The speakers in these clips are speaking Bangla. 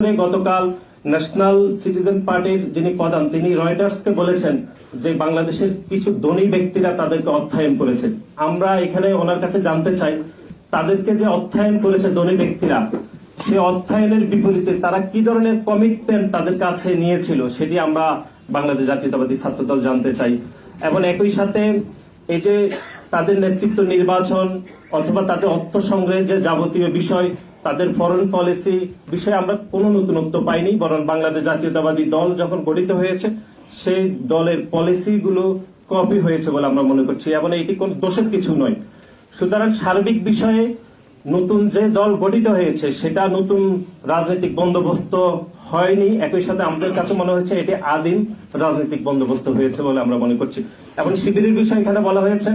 গতকাল ন্যাশনাল সিটিজেন পার্টির যিনি প্রধান, তিনি রয়টার্সকে বলেছেন যে বাংলাদেশের কিছু ধনী ব্যক্তিরা তাদেরকে অর্থায়ন করেছে। আমরা এখানে ওনার কাছে জানতে চাই, তাদেরকে যে অর্থায়ন করেছে ধনী ব্যক্তিরা, সে অর্থায়নের বিপরীতে তারা কি ধরনের কমিটমেন্ট তাদের কাছে নিয়েছিল সেটি আমরা বাংলাদেশ জাতীয়তাবাদী ছাত্রদল জানতে চাই। এবং একই সাথে এই যে তাদের নেতৃত্ব নির্বাচন অথবা তাদের অর্থ সংগ্রহের যে যাবতীয় বিষয় তাদের ফরেন পলিসি বিষয়ে আমরা কোনো নতুনত্ব পাইনি, বরং বাংলাদেশ জাতীয়তাবাদী দল যখন গঠিত হয়েছে, সেই দলের পলিসিগুলো কপি হয়েছে বলে আমরা মনে করছি। এবং এটি কোন দোষের কিছু নয়। সুতরাং সার্বিক বিষয়ে নতুন যে দল গঠিত হয়েছে, সেটা নতুন রাজনৈতিক বন্দোবস্ত হয়নি। একই সাথে আমাদের কাছে মনে হচ্ছে এটি আদিম রাজনৈতিক বন্দোবস্ত হয়েছে বলে আমরা মনে করছি। এবং শিবিরের বিষয়ে এখানে বলা হয়েছে,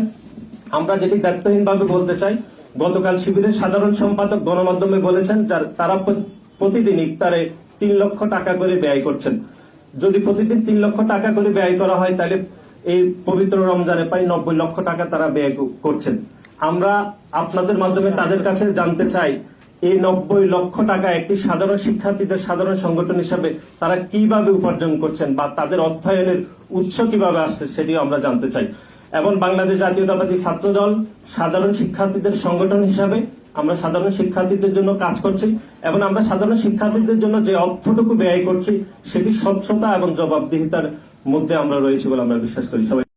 আমরা যেটি দায়িত্বহীনভাবে বলতে চাই গতকাল শিবিরের সাধারণ সম্পাদক গণমাধ্যমে বলেছেন তারা প্র- প্রতিদিন ইফতারে তিন লক্ষ টাকা করে ব্যয় করছেন। যদি প্রতিদিন তিন লক্ষ টাকা করে ব্যয় করা হয়, তাহলে এই পবিত্র রমজানে প্রায় নব্বই লক্ষ টাকা তারা ব্যয় করছেন। আমরা আপনাদের মাধ্যমে তাদের কাছে জানতে চাই, এই নব্বই লক্ষ টাকা একটি সাধারণ শিক্ষার্থীদের সাধারণ সংগঠন হিসাবে তারা কীভাবে উপার্জন করছেন বা তাদের অর্থায়নের উৎস কীভাবে আসছে, সেটিও আমরা জানতে চাই। এবং বাংলাদেশ জাতীয়তাবাদী ছাত্র দল সাধারণ শিক্ষার্থীদের সংগঠন হিসাবে আমরা সাধারণ শিক্ষার্থীদের জন্য কাজ করছি এবং আমরা সাধারণ শিক্ষার্থীদের জন্য যে অর্থটুকু ব্যয় করছি সেটি স্বচ্ছতা এবং জবাবদিহিতার মধ্যে আমরা রয়েছি বলে আমরা বিশ্বাস করি। সবাই